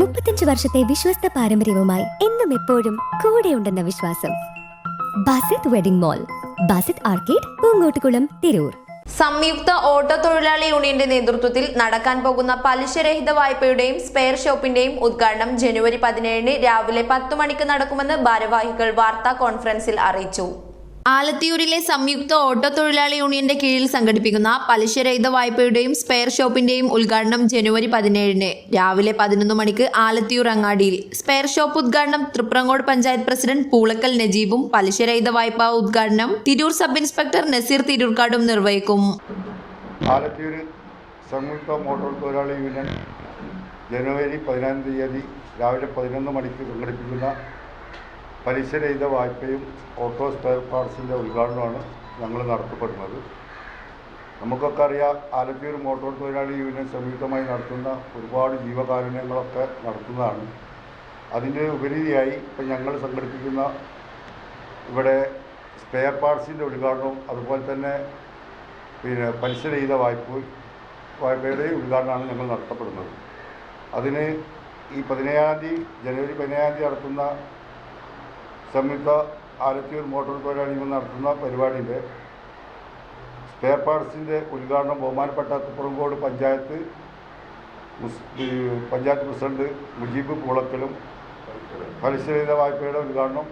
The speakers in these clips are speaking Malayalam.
മുപ്പത്തഞ്ച് വർഷത്തെ വിശ്വസ്ത പാരമ്പര്യവുമായി എന്നും എപ്പോഴും കൂടെയുണ്ടെന്ന വിശ്വാസം. Basith wedding mall Basith arcade Poonkottukulam Tirur. സംയുക്ത ഓട്ടോ തൊഴിലാളി യൂണിയന്റെ നേതൃത്വത്തിൽ നടക്കാൻ പോകുന്ന പലിശരഹിത വായ്പയുടെയും സ്പെയർ ഷോപ്പിന്റെയും ഉദ്ഘാടനം ജനുവരി പതിനേഴിന് രാവിലെ പത്തു മണിക്ക് നടക്കുമെന്ന് ഭാരവാഹികൾ വാർത്താ കോൺഫറൻസിൽ അറിയിച്ചു. ആലത്തിയൂരിലെ സംയുക്ത ഓട്ടോ തൊഴിലാളി യൂണിയന്റെ കീഴിൽ സംഘടിപ്പിക്കുന്ന പലിശരഹിത വായ്പയുടെയും സ്പെയർ ഷോപ്പിന്റെയും ഉദ്ഘാടനം ജനുവരി പതിനേഴിന്. രാവിലെ പതിനൊന്ന് മണിക്ക് ആലത്തിയൂർ അങ്ങാടിയിൽ. സ്പെയർ ഷോപ്പ് ഉദ്ഘാടനം തൃപ്രങ്ങോട് പഞ്ചായത്ത് പ്രസിഡന്റ് പൂളക്കൽ നജീബും പലിശരഹിത വായ്പ ഉദ്ഘാടനം തിരൂർ സബ് ഇൻസ്പെക്ടർ നസീർ തിരൂർക്കാടും നിർവഹിക്കും. ആലത്തിയൂർ സംയുക്ത മോട്ടോർ തൊഴിലാളി യൂണിയൻ ജനുവരി പതിനാലാം തീയതി രാവിലെ പതിനൊന്ന് മണിക്ക് സംഘടിപ്പിക്കുന്ന പലിശരഹിത വായ്പയും ഓട്ടോ സ്പെയർ പാർട്സിന്റെ ഉദ്ഘാടനമാണ് ഞങ്ങൾ നടത്തപ്പെടുന്നത്. നമുക്കൊക്കെ അറിയാം ആലത്തൂർ മോട്ടോർ തൊഴിലാളി യൂണിയൻ സംയുക്തമായി നടത്തുന്ന ഒരുപാട് ജീവകാരുണ്യങ്ങളൊക്കെ നടത്തുന്നതാണ്. അതിന്റെ ഉപരിയായി ഇപ്പം ഞങ്ങൾ സംഘടിപ്പിക്കുന്ന ഇവിടെ സ്പെയർ പാർട്സിന്റെ ഉദ്ഘാടനവും അതുപോലെ തന്നെ പിന്നെ പലിശരഹിത വായ്പ വായ്പയുടെ ഉദ്ഘാടനമാണ് ഞങ്ങൾ നടത്തപ്പെടുന്നത്. അതിന് ഈ പതിനേഴാം തീയതി ജനുവരി പതിനേഴാം തീയതി നടത്തുന്ന സംയുക്ത ആലത്തിയൂർ മോട്ടോർ തൊഴിലാളികൾ നടത്തുന്ന പരിപാടിയിലെ സ്പെയർ പാർട്സിന്റെ ഉദ്ഘാടനം ബഹുമാനപ്പെട്ട തുപ്പറങ്കോട് പഞ്ചായത്ത് പഞ്ചായത്ത് പ്രസിഡന്റ് മുജീബ് പൂളക്കലും പലിശരഹിത വായ്പയുടെ ഉദ്ഘാടനം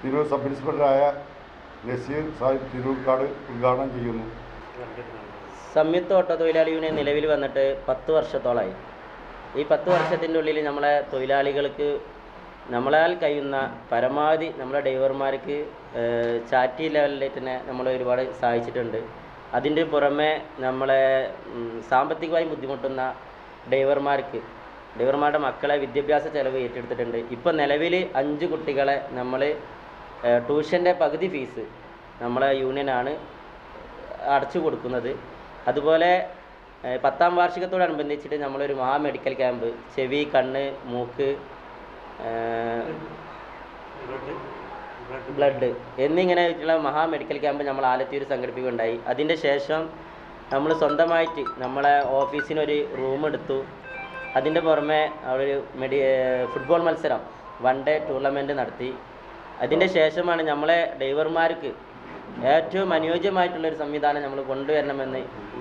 തിരൂർ സബ് ഇൻസ്പെക്ടറായ നസീർ സാഹിബ് തിരൂർക്കാട് ഉദ്ഘാടനം ചെയ്യുന്നു. സംയുക്ത ഓട്ടോ തൊഴിലാളി യൂണിയൻ നിലവിൽ വന്നിട്ട് പത്ത് വർഷത്തോളമായി ഈ പത്ത് വർഷത്തിന്റെ ഉള്ളിൽ നമ്മളെ തൊഴിലാളികൾക്ക് നമ്മളാൽ കഴിയുന്ന പരമാവധി നമ്മളെ ഡ്രൈവർമാർക്ക് ചാറ്റി ലെവലിൽ തന്നെ നമ്മൾ ഒരുപാട് സഹായിച്ചിട്ടുണ്ട്. അതിന്റെ പുറമെ നമ്മളെ സാമ്പത്തികമായി ബുദ്ധിമുട്ടുന്ന ഡ്രൈവർമാർക്ക് ഡ്രൈവർമാരുടെ മക്കളെ വിദ്യാഭ്യാസ ചെലവ് ഏറ്റെടുത്തിട്ടുണ്ട്. ഇപ്പം നിലവിൽ അഞ്ച് കുട്ടികളെ നമ്മൾ ട്യൂഷന്റെ പകുതി ഫീസ് നമ്മളെ യൂണിയനാണ് അടച്ചു കൊടുക്കുന്നത്. അതുപോലെ പത്താം വാർഷികത്തോടനുബന്ധിച്ചിട്ട് നമ്മളൊരു മഹാ മെഡിക്കൽ ക്യാമ്പ് ചെവി കണ്ണ് മൂക്ക് ബ്ലഡ്. എന്നിങ്ങനെ എന്നിങ്ങനെയായിട്ടുള്ള മഹാ മെഡിക്കൽ ക്യാമ്പ് നമ്മൾ ആലത്തൂർ സംഘടിപ്പിക്കുകയുണ്ടായി. അതിന്റെ ശേഷം നമ്മൾ സ്വന്തമായിട്ട് നമ്മളെ ഓഫീസിനൊരു റൂം എടുത്തു. അതിന്റെ പുറമെ അവിടെ ഒരു മെഡി ഫുട്ബോൾ മത്സരം വൺ ഡേ ടൂർണമെന്റ് നടത്തി. അതിന്റെ ശേഷമാണ് നമ്മളെ ഡ്രൈവർമാർക്ക് ഏറ്റവും അനുയോജ്യമായിട്ടുള്ളൊരു സംവിധാനം നമ്മൾ കൊണ്ടുവരണമെന്ന്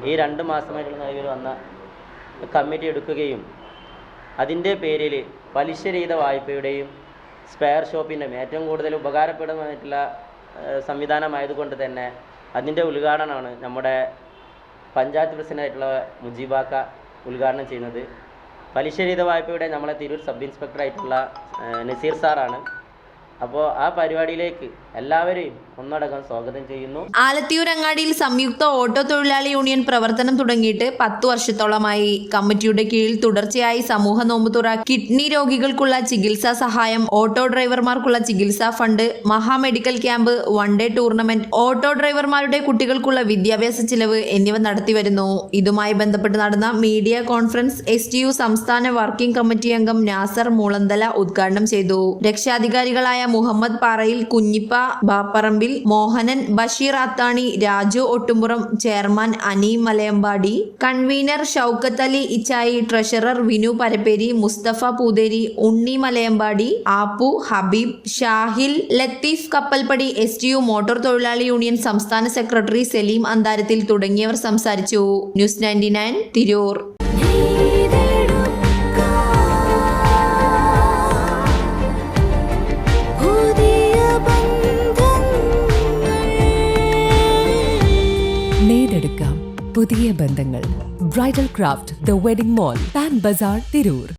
ഈ രണ്ട് മാസമായിട്ടുള്ള നിലവിൽ വന്ന കമ്മിറ്റി എടുക്കുകയും അതിന്റെ പേരിൽ പലിശരഹിത വായ്പയുടെയും സ്പെയർ ഷോപ്പിന്റെയും ഏറ്റവും കൂടുതൽ ഉപകാരപ്പെടുന്നതായിട്ടുള്ള സംവിധാനമായതുകൊണ്ട് തന്നെ അതിന്റെ ഉദ്ഘാടനമാണ് നമ്മുടെ പഞ്ചായത്ത് പ്രസിഡന്റായിട്ടുള്ള മുജീബാക്ക ഉദ്ഘാടനം ചെയ്യുന്നത്. പലിശരഹിത വായ്പയുടെ നമ്മളെ തിരൂർ സബ് ഇൻസ്പെക്ടറായിട്ടുള്ള നസീർ സാറാണ്. അപ്പോൾ ആ പരിപാടിയിലേക്ക് എല്ലാവരെയും ഒന്നടങ്കം സ്വാഗതം ചെയ്യുന്നു. ആലത്തിയൂർ അങ്ങാടിയിൽ സംയുക്ത ഓട്ടോ തൊഴിലാളി യൂണിയൻ പ്രവർത്തനം തുടങ്ങിയിട്ട് പത്തു വർഷത്തോളമായി. കമ്മിറ്റിയുടെ കീഴിൽ തുടർച്ചയായി സമൂഹ നോമ്പുതുറ കിഡ്നി രോഗികൾക്കുള്ള ചികിത്സാ സഹായം ഓട്ടോ ഡ്രൈവർമാർക്കുള്ള ചികിത്സാ ഫണ്ട് മഹാ medical camp one day tournament auto ഡ്രൈവർമാരുടെ കുട്ടികൾക്കുള്ള വിദ്യാഭ്യാസ ചിലവ് എന്നിവ നടത്തിവരുന്നു ഇതുമായി ബന്ധപ്പെട്ട് നടന്ന മീഡിയ കോൺഫറൻസ് എസ് സംസ്ഥാന വർക്കിംഗ് കമ്മിറ്റി അംഗം നാസർ മൂളന്തല ഉദ്ഘാടനം ചെയ്തു. രക്ഷാധികാരികളായ Muhammad Parayil Kunjippa Bapparambil Mohanan Basheer Athani Raju Ottumpuram chairman Ani Malayambadi convener Shoukath Ali Ichayi treasurer Vinu Parapperi Musthafa Poothery Unni Malayambadi Appu Habeeb Shahil Latheef Kappalppadi S T U motor തൊഴിലാളി യൂണിയൻ സംസ്ഥാന സെക്രട്ടറി സലീം അന്താരത്തിൽ തുടങ്ങിയവർ സംസാരിച്ചു. News ninety nine Tirur. നേടെടുക്കാം പുതിയ ബന്ധങ്ങൾ. Bridal craft the wedding mall Pan Bazaar Tirur.